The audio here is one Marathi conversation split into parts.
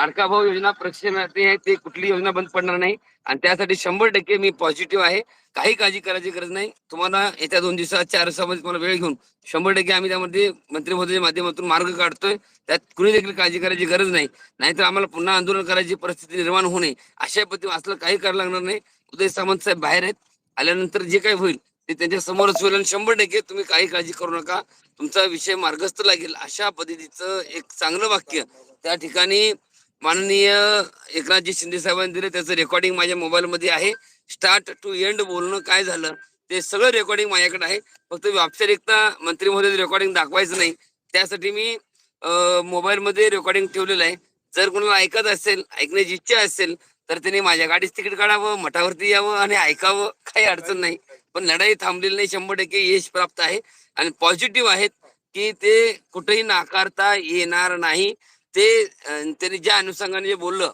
लाडका भाऊ योजना प्रक्षेपणासाठी आहे ते कुठली योजना बंद पडणार नाही. आणि त्यासाठी शंभर टक्के मी पॉझिटिव्ह आहे. काही काळजी करायची गरज नाही. तुम्हाला येत्या दोन दिवसात चार दिवसामध्ये तुम्हाला वेळ घेऊन शंभर टक्के आम्ही त्यामध्ये मंत्री महोदयाच्या माध्यमातून मार्ग काढतोय. त्यात कुणी देखील काळजी करायची गरज नाही. नाहीतर आम्हाला पुन्हा आंदोलन करायची परिस्थिती निर्माण होऊ नये. अशा पद्धतीने असलं काही करायला लागणार नाही. उदय सामंत साहेब बाहेर आहेत. आल्यानंतर जे काही होईल ते त्यांच्या समोरच होईल आणि शंभर टक्के तुम्ही काही काळजी करू नका. तुमचा विषय मार्गस्थ लागेल. अशा पद्धतीचं एक चांगलं वाक्य त्या ठिकाणी माननीय एकनाथजी शिंदे साहेबांनी दिले. त्याचं रेकॉर्डिंग माझ्या मोबाईलमध्ये आहे. स्टार्ट टू एंड बोलणं काय झालं ते सगळं रेकॉर्डिंग माझ्याकडे आहे. फक्त औपचारिकता मंत्री महोदय रेकॉर्डिंग दाखवायचं नाही. त्यासाठी मी मोबाईलमध्ये रेकॉर्डिंग ठेवलेलं आहे. जर कोणाला ऐकत असेल ऐकण्याची इच्छा असेल तर त्यांनी माझ्या गाडीच तिकीट काढावं मठावरती यावं आणि ऐकावं काही अडचण नाही. पण लढाई थांबलेली नाही शंभर टक्के यश प्राप्त आहे. आणि पॉझिटिव्ह आहेत की ते कुठेही नाकारता येणार नाही. ते त्यांनी ज्या अनुषंगाने जे बोललं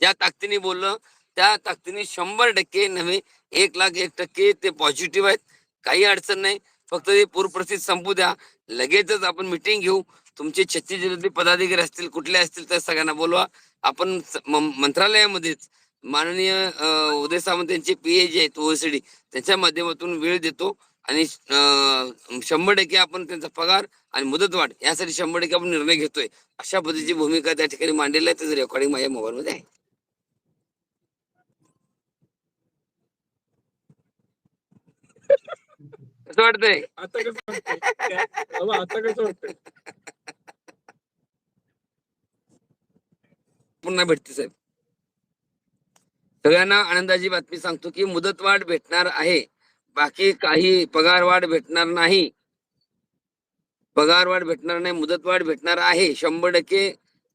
ज्या ताकदीने बोललं त्या ताकदीने शंभर टक्के नव्हे एक लाख एक टक्के ते पॉझिटिव्ह आहेत. काही अडचण नाही. फक्त ते पूरपरिस्थिती संपू द्या. लगेचच आपण मिटिंग घेऊ. तुमचे छत्तीस जिल्ह्यातले पदाधिकारी असतील कुठले असतील तर सगळ्यांना बोलवा. आपण म- मंत्रालयामध्येच माननीय उदय सामंत यांचे पी जे आहेत ओएसडी त्यांच्या माध्यमातून वेळ देतो. आणि शंभर टक्के आपण त्यांचा पगार आणि मुदतवाढ यासाठी शंभर टक्के आपण निर्णय घेतोय. अशा पद्धतीची भूमिका त्या ठिकाणी मांडलेली आहे. त्याचं रेकॉर्डिंग माझ्या मोबाईल मध्ये आहे. कसं वाटतंय? आता कसं वाटतंय? बाबा, आता कसं वाटतंय? पुन्हा भेटते साहेब. सगळ्यांना आनंदाची बातमी सांगतो की मुदतवाढ भेटणार आहे. बाकी काही पगारवाढ भेटणार नाही. पगारवाढ भेटणार नाही मुदतवाढ भेटणार आहे. शंभर टक्के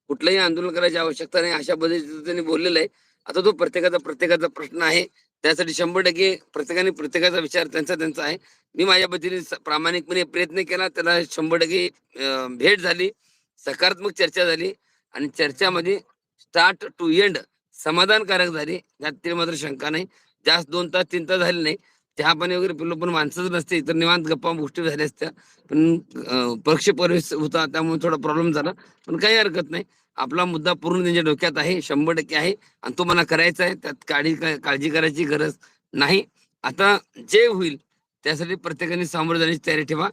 कुठलंही आंदोलन करायची आवश्यकता नाही अशा पद्धतीने त्यांनी बोललेलं आहे. आता तो प्रत्येकाचा प्रत्येकाचा प्रश्न आहे. त्यासाठी शंभर टक्के प्रत्येकाने प्रत्येकाचा विचार त्यांचा त्यांचा आहे. मी माझ्या पद्धतीने प्रामाणिकपणे प्रयत्न केला. त्याला शंभर टक्के भेट झाली. सकारात्मक चर्चा झाली. आणि चर्चामध्ये स्टार्ट टू एंड समाधानकारक झाली. यात मात्र शंका नाही. जास्त दोन तास तीन तास झाले नाही. चहा पाणी वगैरे पिलो पण माणसंच नसते. इतर निवांत गप्पा गोष्टी झाल्या असत्या. पण अं, पक्ष प्रवेश होता त्यामुळे थोडा प्रॉब्लेम झाला. पण काही हरकत नाही. आपला मुद्दा पूर्ण त्यांच्या डोक्यात आहे शंभर टक्के आहे. आणि तो मला करायचा आहे. त्यात काळजी काळजी करायची गरज नाही. आता जे होईल त्यासाठी प्रत्येकाने सामोरं जाण्याची तयारी ठेवा.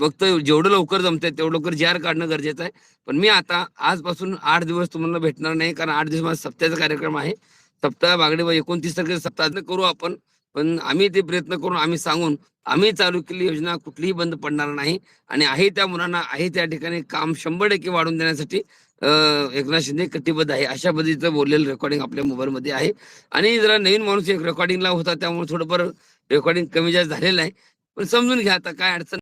फक्त जेवढं लवकर जमतंय तेवढं लवकर जी आर काढणं गरजेचं आहे. पण मी आता आजपासून आठ दिवस तुम्हाला भेटणार नाही. कारण आठ दिवस माझा सप्त्याचा कार्यक्रम आहे. सप्ताह बागडे एकोणतीस तारखेचा सप्ताह करू आपण. पण आम्ही ते प्रयत्न करून आम्ही सांगून आम्ही चालू केलेली योजना कुठलीही बंद पडणार नाही. आणि आहे त्या मुलांना आहे त्या ठिकाणी काम शंभर टक्के वाढवून देण्यासाठी एकनाथ शिंदे कटिबद्ध आहे. अशा पद्धतीचं बोललेलं रेकॉर्डिंग आपल्या मोबाईल मध्ये आहे. आणि जरा नवीन माणूस एक रेकॉर्डिंगला होता त्यामुळे थोडंफार रेकॉर्डिंग कमी जास्त झालेलं आहे पण समजून घ्या आता काय अडचण